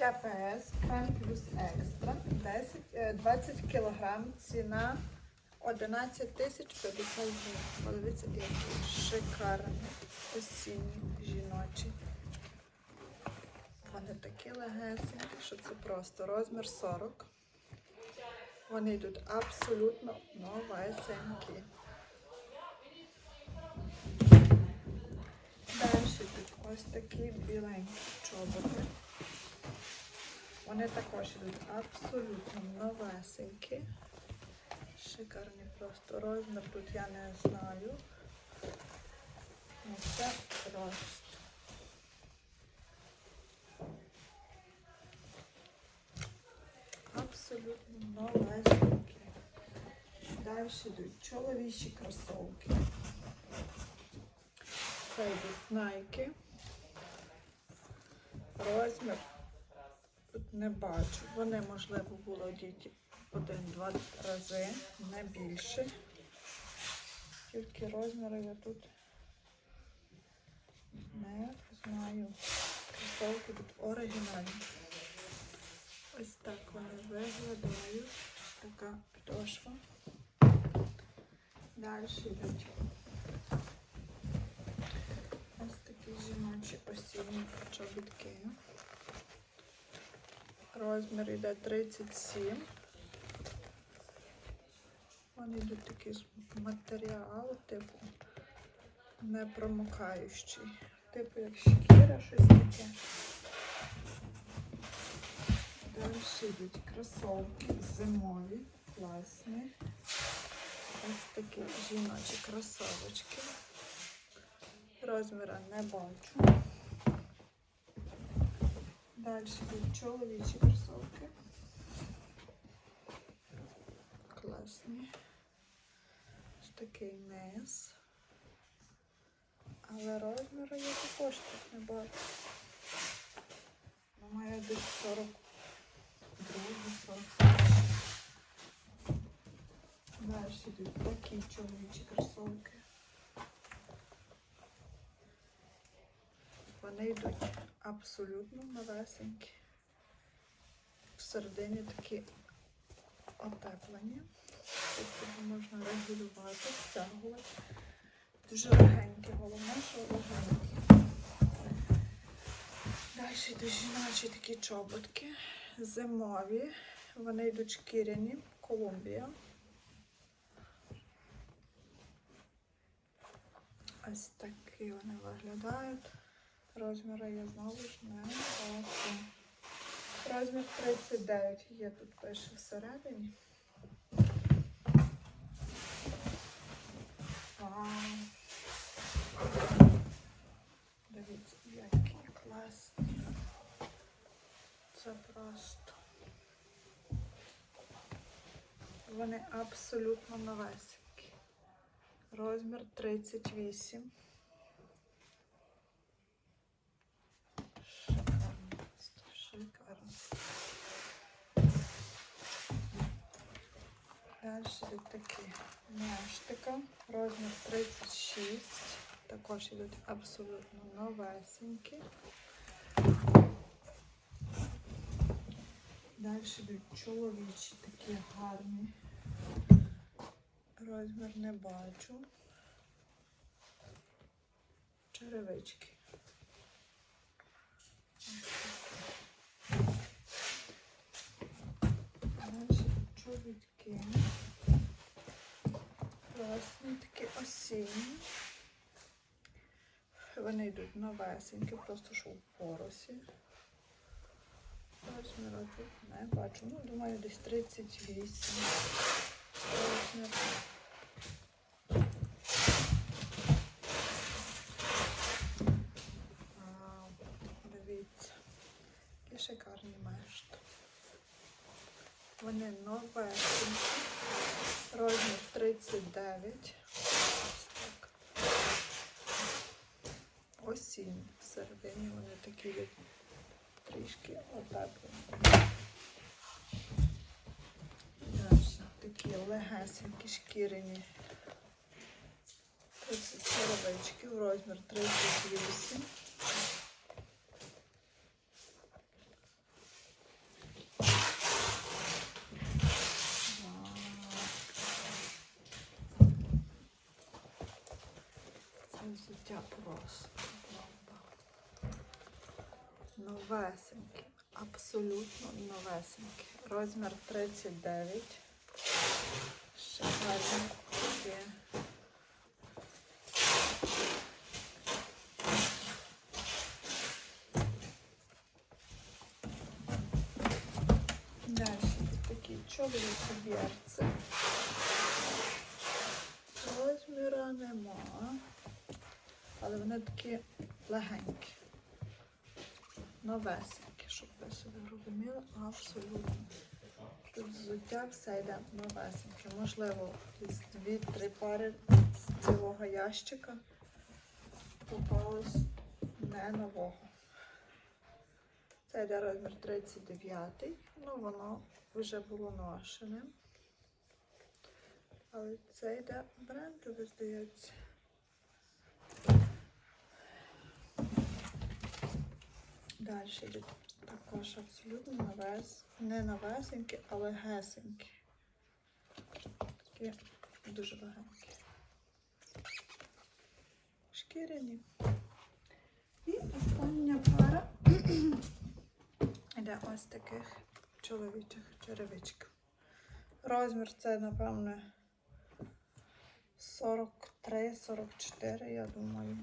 КПС, крем плюс екстра, 10, е, 20 кг, ціна 11 тисяч 50 гривень. Подивіться, який шикарний осінній жіночий. Вони такі легесенькі, що це просто розмір 40. Вони йдуть абсолютно новесенькі. Далі йдуть ось такі біленькі чоботи. Вони також йдуть абсолютно новесенькі. Шикарні просто розмір тут я не знаю. Ну це просто. Абсолютно новесенькі. Далі йдуть чоловічі кросовки. Це йдуть найки. Розмір не бачу. Вони, можливо, було одіті один-два рази, не більше. Тільки розміри я тут не знаю. Кросовки тут оригінальні. Ось так вони виглядають. Така підошва. Далі йдуть ось такі жіночі осінні чобітки. Розмір йде 37. Вони йдуть такі з матеріалу, типу непромокаючий. Типу як шкіра, щось таке. Далі йдуть кросовки зимові, класні. Ось такі жіночі кросовочки. Розміра не бачу. Далі йдуть чоловічі кросовки. Класні. Ось такий низ. Але розміру я також тут не бачу. Ну, має десь 40 другий сорт. Далі йдуть такі чоловічі кросовки. Вони йдуть абсолютно новесенькі. Всередині такі отеплені. Тобто можна регулювати, стягувати. Дуже легенькі, головне, що легенькі. Далі йдуть жіночі такі чоботки зимові. Вони йдуть шкіряні, Колумбія. Ось такі вони виглядають. Розміри я знову ж не бачу. Розмір 39 є тут пише всередині. Дивіться, які класні. Це просто. Вони абсолютно новесенькі. Розмір 38. Шикарно. просто, Шикарно. Далі йдуть такі мештика. Розмір 36. Також йдуть абсолютно новесенькі. Далі йдуть чоловічі такі гарні. Розмір не бачу. Черевички. Далі чобітки. Класні такі осінні. Вони йдуть новесенькі, просто що в поросі. Розміру тут не бачу. Ну, думаю, десь 38. Розмір. Вау, Дивіться, які шикарні мешти. Вони новесенькі. Розмір 39. Ось так. Осінь. Всередині вони такі трішки отеплені. Такі легесенькі шкіряні. Ось черевички в розмір 38. Взуття просто бомба. Новесенькі, абсолютно новесенькі. Розмір 39. Ще гарні такі. Далі такі чоловічі берці. Розміра нема. Але вони такі легенькі. Новесенькі, щоб ви собі розуміли, абсолютно. Тут взуття все йде новесеньке. Можливо, якісь дві-три пари з цілого ящика попалось не нового. Це йде розмір 39, ну воно вже було ношене. Але це йде брендове, здається. Далі йдуть також абсолютно новес, не новесенькі, але гесенькі. Такі дуже легенькі. Шкіряні. І остання пара йде ось таких чоловічих черевичків. Розмір це, напевне, 43-44, я думаю.